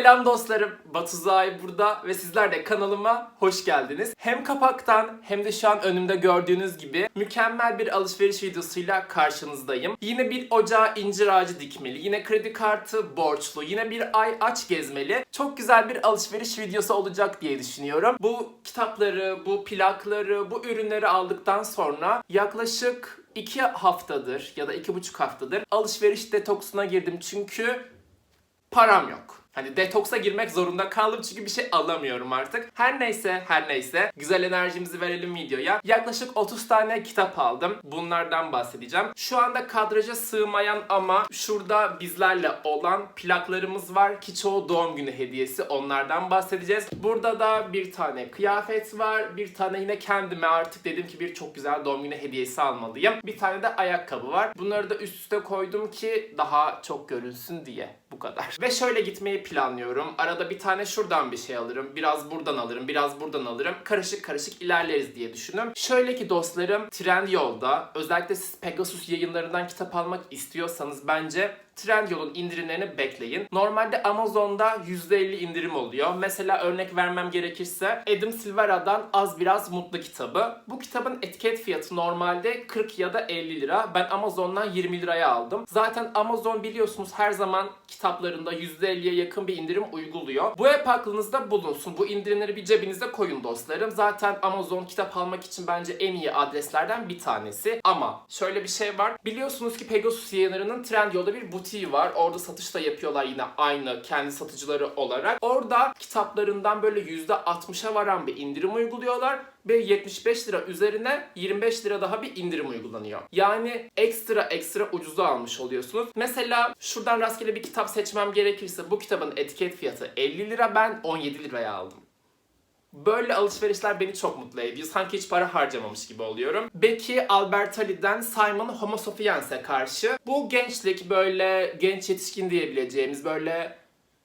Selam dostlarım. Batu Zahir burada ve sizler de kanalıma hoş geldiniz. Hem kapaktan hem de şu an önümde gördüğünüz gibi mükemmel bir alışveriş videosuyla karşınızdayım. Yine bir ocağa incir ağacı dikmeli, yine kredi kartı borçlu, yine bir ay aç gezmeli. Çok güzel bir alışveriş videosu olacak diye düşünüyorum. Bu kitapları, bu plakları, bu ürünleri aldıktan sonra yaklaşık 2 haftadır ya da iki buçuk haftadır alışveriş detoksuna girdim çünkü param yok. Hani detoksa girmek zorunda kaldım çünkü bir şey alamıyorum artık. Her neyse, her neyse. Güzel enerjimizi verelim videoya. Yaklaşık 30 tane kitap aldım. Bunlardan bahsedeceğim. Şu anda kadraja sığmayan ama şurada bizlerle olan plaklarımız var ki çoğu doğum günü hediyesi. Onlardan bahsedeceğiz. Burada da bir tane kıyafet var. Bir tane yine kendime artık dedim ki bir çok güzel doğum günü hediyesi almalıyım. Bir tane de ayakkabı var. Bunları da üst üste koydum ki daha çok görünsün diye. Bu kadar. Ve şöyle gitmeyi planlıyorum. Arada bir tane şuradan bir şey alırım. Biraz buradan alırım. Biraz buradan alırım. Karışık karışık ilerleriz diye düşündüm. Şöyle ki dostlarım Trendyol'da özellikle siz Pegasus yayınlarından kitap almak istiyorsanız bence Trendyol'un indirimlerini bekleyin. Normalde Amazon'da %50 indirim oluyor. Mesela örnek vermem gerekirse Adam Silvera'dan Az Biraz Mutlu kitabı. Bu kitabın etiket fiyatı normalde 40 ya da 50 lira. Ben Amazon'dan 20 liraya aldım. Zaten Amazon biliyorsunuz her zaman kitaplarında %50'ye yakın bir indirim uyguluyor. Bu hep aklınızda bulunsun. Bu indirimleri bir cebinize koyun dostlarım. Zaten Amazon kitap almak için bence en iyi adreslerden bir tanesi. Ama şöyle bir şey var. Biliyorsunuz ki Pegasus yayınlarının Trendyol'da bir butiği var. Orada satış da yapıyorlar yine aynı kendi satıcıları olarak. Orada kitaplarından böyle %60'a varan bir indirim uyguluyorlar ve 75 lira üzerine 25 lira daha bir indirim uygulanıyor. Yani ekstra ekstra ucuza almış oluyorsunuz. Mesela şuradan rastgele bir kitap seçmem gerekirse bu kitabın etiket fiyatı 50 lira ben 17 liraya aldım. Böyle alışverişler beni çok mutlu ediyor. Sanki hiç para harcamamış gibi oluyorum. Becky Albertalli'den Simon Homo Sapiens'e karşı. Bu gençlik böyle genç yetişkin diyebileceğimiz böyle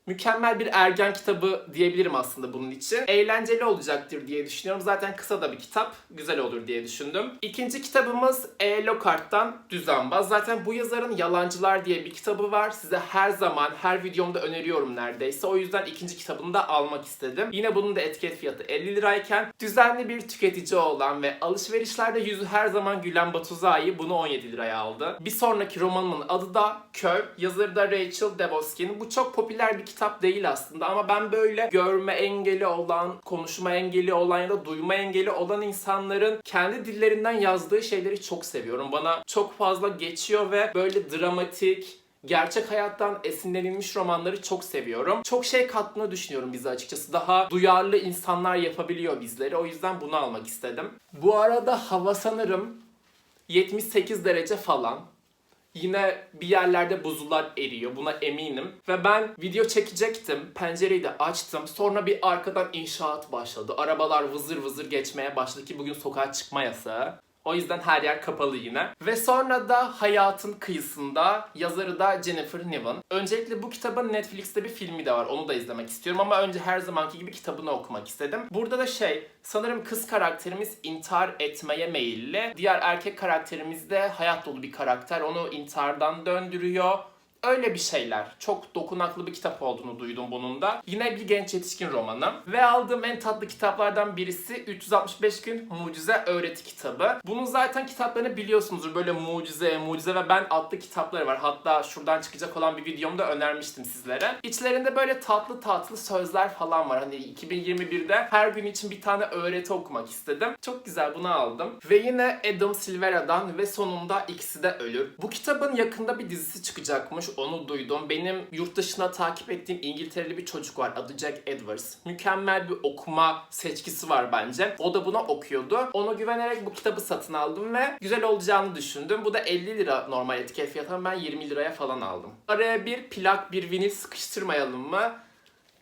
mükemmel bir ergen kitabı diyebilirim aslında bunun için. Eğlenceli olacaktır diye düşünüyorum. Zaten kısa da bir kitap. Güzel olur diye düşündüm. İkinci kitabımız E. Lockhart'tan Düzenbaz. Zaten bu yazarın Yalancılar diye bir kitabı var. Size her zaman, her videomda öneriyorum neredeyse. O yüzden ikinci kitabını da almak istedim. Yine bunun da etiket fiyatı 50 lirayken düzenli bir tüketici olan ve alışverişlerde yüzü her zaman gülen Batu Zayi bunu 17 liraya aldı. Bir sonraki romanımın adı da Köy. Yazarı da Rachel Devoskin. Bu çok popüler bir kitap değil aslında ama ben böyle görme engeli olan, konuşma engeli olan ya da duyma engeli olan insanların kendi dillerinden yazdığı şeyleri çok seviyorum. Bana çok fazla geçiyor ve böyle dramatik, gerçek hayattan esinlenilmiş romanları çok seviyorum. Çok şey kattığını düşünüyorum bize açıkçası. Daha duyarlı insanlar yapabiliyor bizleri. O yüzden bunu almak istedim. Bu arada hava sanırım 78 derece falan. Yine bir yerlerde buzullar eriyor. Buna eminim. Ve ben video çekecektim. Pencereyi de açtım. Sonra bir arkadan inşaat başladı. Arabalar vızır vızır geçmeye başladı ki bugün sokağa çıkma yasağı. O yüzden her yer kapalı yine. Ve sonra da Hayatın Kıyısında yazarı da Jennifer Niven. Öncelikle bu kitabın Netflix'te bir filmi de var. Onu da izlemek istiyorum ama önce her zamanki gibi kitabını okumak istedim. Burada da şey, sanırım kız karakterimiz intihar etmeye meyilli. Diğer erkek karakterimiz de hayat dolu bir karakter. Onu intihardan döndürüyor. Öyle bir şeyler. Çok dokunaklı bir kitap olduğunu duydum bunun da. Yine bir genç yetişkin romanı. Ve aldığım en tatlı kitaplardan birisi 365 gün mucize öğreti kitabı. Bunun zaten kitaplarını biliyorsunuzdur. Böyle mucize, mucize ve ben adlı kitapları var. Hatta şuradan çıkacak olan bir videomda önermiştim sizlere. İçlerinde böyle tatlı tatlı sözler falan var. Hani 2021'de her gün için bir tane öğreti okumak istedim. Çok güzel bunu aldım. Ve yine Adam Silvera'dan ve sonunda ikisi de ölür. Bu kitabın yakında bir dizisi çıkacakmış onu duydum. Benim yurt dışına takip ettiğim İngiltereli bir çocuk var adı Jack Edwards. Mükemmel bir okuma seçkisi var bence. O da buna okuyordu. Ona güvenerek bu kitabı satın aldım ve güzel olacağını düşündüm. Bu da 50 lira normal etiket fiyatı ben 20 liraya falan aldım. Araya bir plak, bir vinil sıkıştırmayalım mı?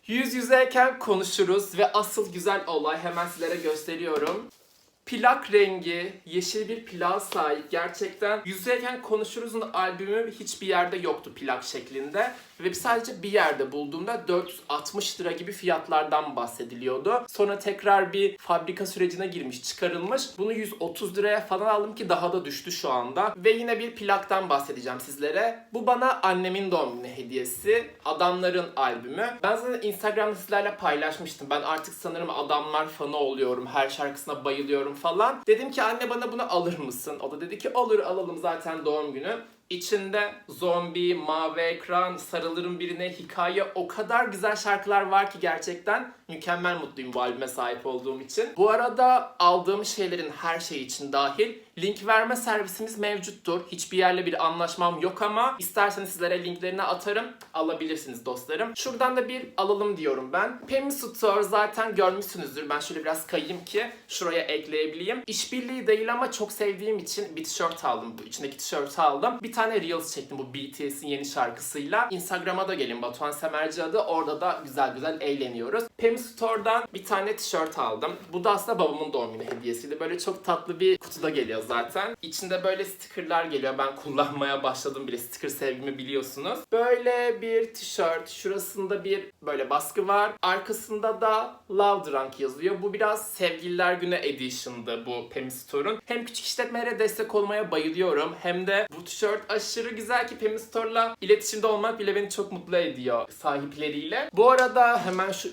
Yüz yüzeyken konuşuruz ve asıl güzel olay hemen sizlere gösteriyorum. Plak rengi, yeşil bir plağa sahip. Gerçekten Yüzdeyken Konuşuruz'un albümü hiçbir yerde yoktu plak şeklinde. Ve sadece bir yerde bulduğumda 460 lira gibi fiyatlardan bahsediliyordu. Sonra tekrar bir fabrika sürecine girmiş, çıkarılmış. Bunu 130 liraya falan aldım ki daha da düştü şu anda. Ve yine bir plaktan bahsedeceğim sizlere. Bu bana annemin doğum günü hediyesi. Adamların albümü. Ben zaten Instagram'da sizlerle paylaşmıştım. Ben artık sanırım adamlar fanı oluyorum. Her şarkısına bayılıyorum falan. Dedim ki anne bana bunu alır mısın? O da dedi ki olur alalım zaten doğum günü. İçinde zombi, mavi ekran, sarılırım birine, hikaye o kadar güzel şarkılar var ki gerçekten mükemmel mutluyum bu albüme sahip olduğum için. Bu arada aldığım şeylerin her şey için dahil link verme servisimiz mevcuttur. Hiçbir yerle bir anlaşmam yok ama isterseniz sizlere linklerini atarım. Alabilirsiniz dostlarım. Şuradan da bir alalım diyorum ben. Pemi Store zaten görmüşsünüzdür. Ben şöyle biraz kayayım ki şuraya ekleyebileyim. İşbirliği değil ama çok sevdiğim için bir tişört aldım. Bu içindeki tişörtü aldım. Bir tane Reels çektim bu BTS'in yeni şarkısıyla. Instagram'a da gelin Batuhan Semerci adı. Orada da güzel güzel eğleniyoruz. Pemi Store'dan bir tane tişört aldım. Bu da aslında babamın doğum günü hediyesiydi. Böyle çok tatlı bir kutuda geliyor zaten. İçinde böyle stickerlar geliyor. Ben kullanmaya başladım bile. Sticker sevgimi biliyorsunuz. Böyle bir tişört. Şurasında bir böyle baskı var. Arkasında da Love Drunk yazıyor. Bu biraz Sevgililer Günü Edition'dı bu Pemi Store'un. Hem küçük işletmelere destek olmaya bayılıyorum. Hem de bu tişört aşırı güzel ki Pemi Store'la iletişimde olmak bile beni çok mutlu ediyor sahipleriyle. Bu arada hemen şu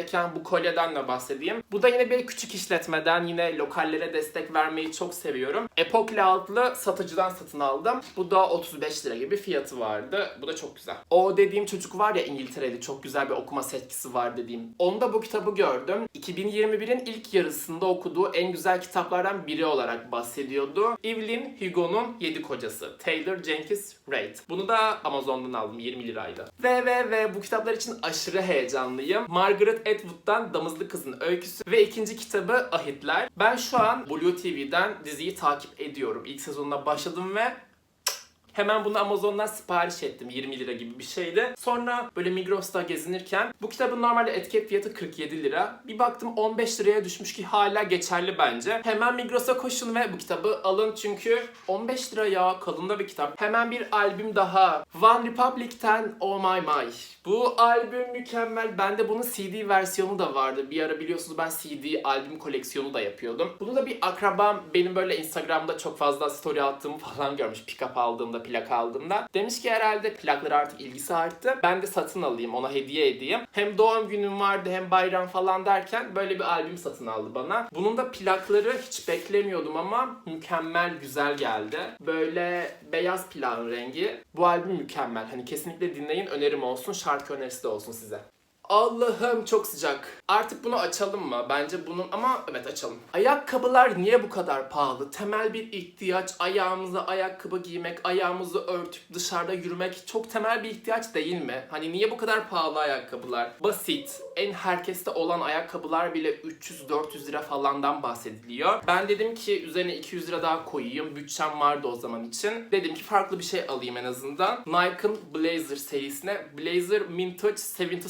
üstümdeyken bu kolyeden de bahsedeyim. Bu da yine bir küçük işletmeden yine lokallere destek vermeyi çok seviyorum. Epoch adlı satıcıdan satın aldım. Bu da 35 lira gibi fiyatı vardı. Bu da çok güzel. O dediğim çocuk var ya İngiltere'de çok güzel bir okuma setkisi var dediğim. Onda bu kitabı gördüm. 2021'in ilk yarısında okuduğu en güzel kitaplardan biri olarak bahsediyordu. Evelyn Hugo'nun Yedi Kocası. Taylor Jenkins Reid. Bunu da Amazon'dan aldım 20 liraydı. Ve ve ve bu kitaplar için aşırı heyecanlıyım. Margaret Atwood'dan Damızlı Kızın Öyküsü ve ikinci kitabı Ahitler. Ben şu an Blue TV'den diziyi takip ediyorum. İlk sezonuna başladım ve Hemen bunu Amazon'dan sipariş ettim 20 lira gibi bir şeydi. Sonra böyle Migros'ta gezinirken bu kitabın normalde etiket fiyatı 47 lira. Bir baktım 15 liraya düşmüş ki hala geçerli bence. Hemen Migros'a koşun ve bu kitabı alın çünkü 15 lira ya kalın da bir kitap. Hemen bir albüm daha. One Republic'ten Oh My My. Bu albüm mükemmel. Bende bunun CD versiyonu da vardı. Bir ara biliyorsunuz ben CD albüm koleksiyonu da yapıyordum. Bunu da bir akrabam benim böyle Instagram'da çok fazla story attığımı falan görmüş. Pick-up aldığımda, plak aldığımda. Demiş ki herhalde plaklara artık ilgisi arttı. Ben de satın alayım, ona hediye edeyim. Hem doğum günüm vardı hem bayram falan derken böyle bir albüm satın aldı bana. Bunun da plakları hiç beklemiyordum ama mükemmel güzel geldi. Böyle beyaz plağın rengi. Bu albüm mükemmel. Hani kesinlikle dinleyin. Önerim olsun. Şarkı önerisi de olsun size. Allah'ım çok sıcak. Artık bunu açalım mı? Bence bunun ama evet açalım. Ayakkabılar niye bu kadar pahalı? Temel bir ihtiyaç. Ayağımıza ayakkabı giymek, ayağımızı örtüp dışarıda yürümek çok temel bir ihtiyaç değil mi? Hani niye bu kadar pahalı ayakkabılar? Basit, en herkeste olan ayakkabılar bile 300-400 lira falandan bahsediliyor. Ben dedim ki üzerine 200 lira daha koyayım. Bütçem vardı o zaman için. Dedim ki farklı bir şey alayım en azından. Nike'ın Blazer serisine, Blazer Vintage 77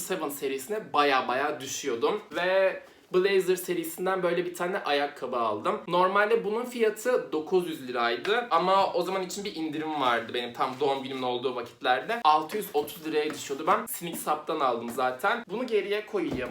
serisine baya baya düşüyordum. Ve Blazer serisinden böyle bir tane ayakkabı aldım. Normalde bunun fiyatı 900 liraydı ama o zaman için bir indirim vardı benim tam doğum günümün olduğu vakitlerde. 630 liraya düşüyordu. Ben Sneaksup'tan aldım zaten. Bunu geriye koyayım.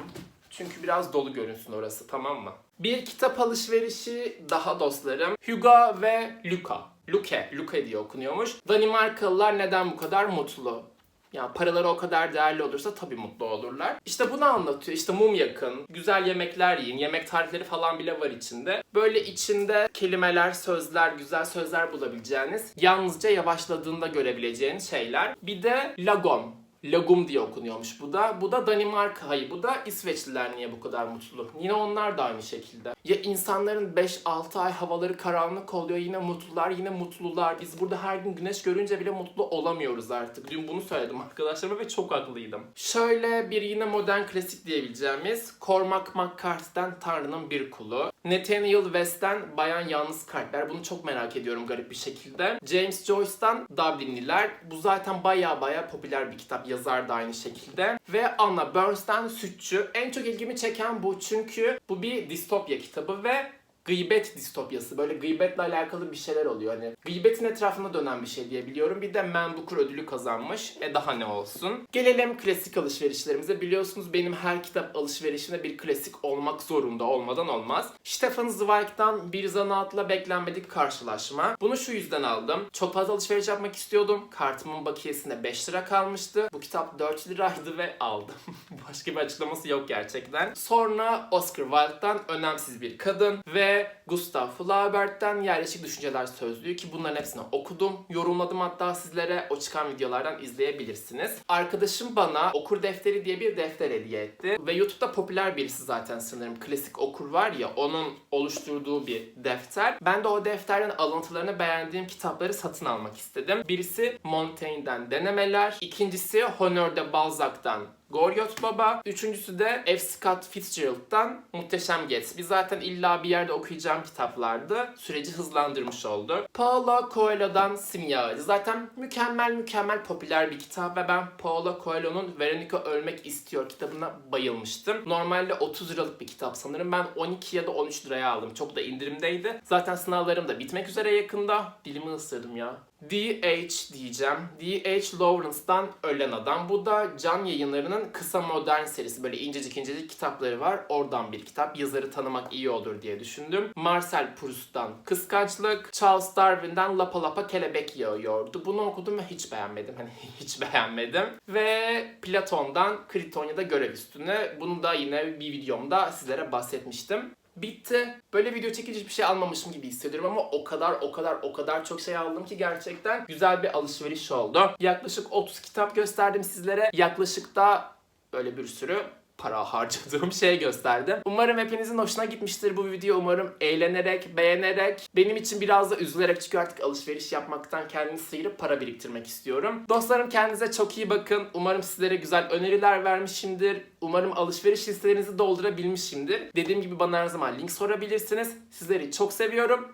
Çünkü biraz dolu görünsün orası tamam mı? Bir kitap alışverişi daha dostlarım. Hugo ve Luca. Luke, Luke diye okunuyormuş. Danimarkalılar neden bu kadar mutlu? Ya paraları o kadar değerli olursa tabii mutlu olurlar. İşte bunu anlatıyor. İşte mum yakın, güzel yemekler yiyin, yemek tarifleri falan bile var içinde. Böyle içinde kelimeler, sözler, güzel sözler bulabileceğiniz, yalnızca yavaşladığında görebileceğiniz şeyler. Bir de lagom. Lagum diye okunuyormuş bu da. Bu da Danimarka. Hayır bu da İsveçliler niye bu kadar mutlu? Yine onlar da aynı şekilde. Ya insanların 5-6 ay havaları karanlık oluyor yine mutlular yine mutlular. Biz burada her gün güneş görünce bile mutlu olamıyoruz artık. Dün bunu söyledim arkadaşlarıma ve çok haklıydım. Şöyle bir yine modern klasik diyebileceğimiz Cormac McCarthy'den Tanrı'nın bir kulu. Nathaniel West'ten Bayan Yalnız Kalpler. Bunu çok merak ediyorum garip bir şekilde. James Joyce'dan Dublinliler. Bu zaten baya baya popüler bir kitap. Yazar da aynı şekilde. Ve Anna Burns'ten Sütçü. En çok ilgimi çeken bu çünkü bu bir distopya kitabı ve gıybet distopyası. Böyle gıybetle alakalı bir şeyler oluyor. Hani gıybetin etrafında dönen bir şey diye biliyorum. Bir de Man Booker ödülü kazanmış. E daha ne olsun. Gelelim klasik alışverişlerimize. Biliyorsunuz benim her kitap alışverişinde bir klasik olmak zorunda olmadan olmaz. Stefan Zweig'dan Bir Zanaatla Beklenmedik Karşılaşma. Bunu şu yüzden aldım. Çok fazla alışveriş yapmak istiyordum. Kartımın bakiyesinde 5 lira kalmıştı. Bu kitap 4 liraydı ve aldım. Başka bir açıklaması yok gerçekten. Sonra Oscar Wilde'dan Önemsiz Bir Kadın ve Gustav Flaubert'ten Yerleşik Düşünceler Sözlüğü ki bunların hepsini okudum. Yorumladım hatta sizlere o çıkan videolardan izleyebilirsiniz. Arkadaşım bana okur defteri diye bir defter hediye etti. Ve YouTube'da popüler birisi zaten sanırım. Klasik okur var ya onun oluşturduğu bir defter. Ben de o defterden alıntılarını beğendiğim kitapları satın almak istedim. Birisi Montaigne'den Denemeler. ikincisi Honor de Balzac'tan Goryot Baba. Üçüncüsü de F. Scott Fitzgerald'dan Muhteşem Gatsby. Zaten illa bir yerde okuyacağım kitaplardı. Süreci hızlandırmış oldu. Paulo Coelho'dan Simya Ağacı. Zaten mükemmel mükemmel popüler bir kitap ve ben Paulo Coelho'nun Veronica Ölmek İstiyor kitabına bayılmıştım. Normalde 30 liralık bir kitap sanırım. Ben 12 ya da 13 liraya aldım. Çok da indirimdeydi. Zaten sınavlarım da bitmek üzere yakında. Dilimi ısırdım ya. D.H. diyeceğim. D.H. Lawrence'dan Ölen Adam. Bu da Can Yayınları'nın kısa modern serisi. Böyle incecik incecik kitapları var. Oradan bir kitap. Yazarı tanımak iyi olur diye düşündüm. Marcel Proust'tan Kıskançlık. Charles Darwin'den Lapa Lapa Kelebek Yağıyordu. Bunu okudum ve hiç beğenmedim. Hani hiç beğenmedim. Ve Platon'dan Kritonya'da Görev Üstüne. Bunu da yine bir videomda sizlere bahsetmiştim. Bitti. Böyle video çekince hiçbir şey almamışım gibi hissediyorum ama o kadar o kadar o kadar çok şey aldım ki gerçekten güzel bir alışveriş oldu. Yaklaşık 30 kitap gösterdim sizlere. Yaklaşık da böyle bir sürü para harcadığım şey gösterdim. Umarım hepinizin hoşuna gitmiştir bu video. Umarım eğlenerek, beğenerek, benim için biraz da üzülerek çünkü artık alışveriş yapmaktan kendimi sıyırıp para biriktirmek istiyorum. Dostlarım kendinize çok iyi bakın. Umarım sizlere güzel öneriler vermişimdir. Umarım alışveriş listelerinizi doldurabilmişimdir. Dediğim gibi bana her zaman link sorabilirsiniz. Sizleri çok seviyorum.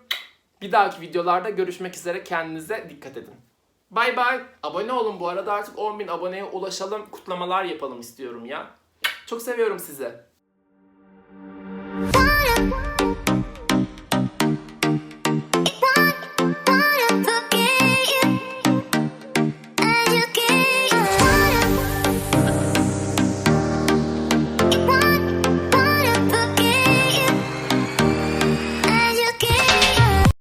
Bir dahaki videolarda görüşmek üzere. Kendinize dikkat edin. Bay bay. Abone olun bu arada artık 10.000 aboneye ulaşalım. Kutlamalar yapalım istiyorum ya. Çok seviyorum sizi.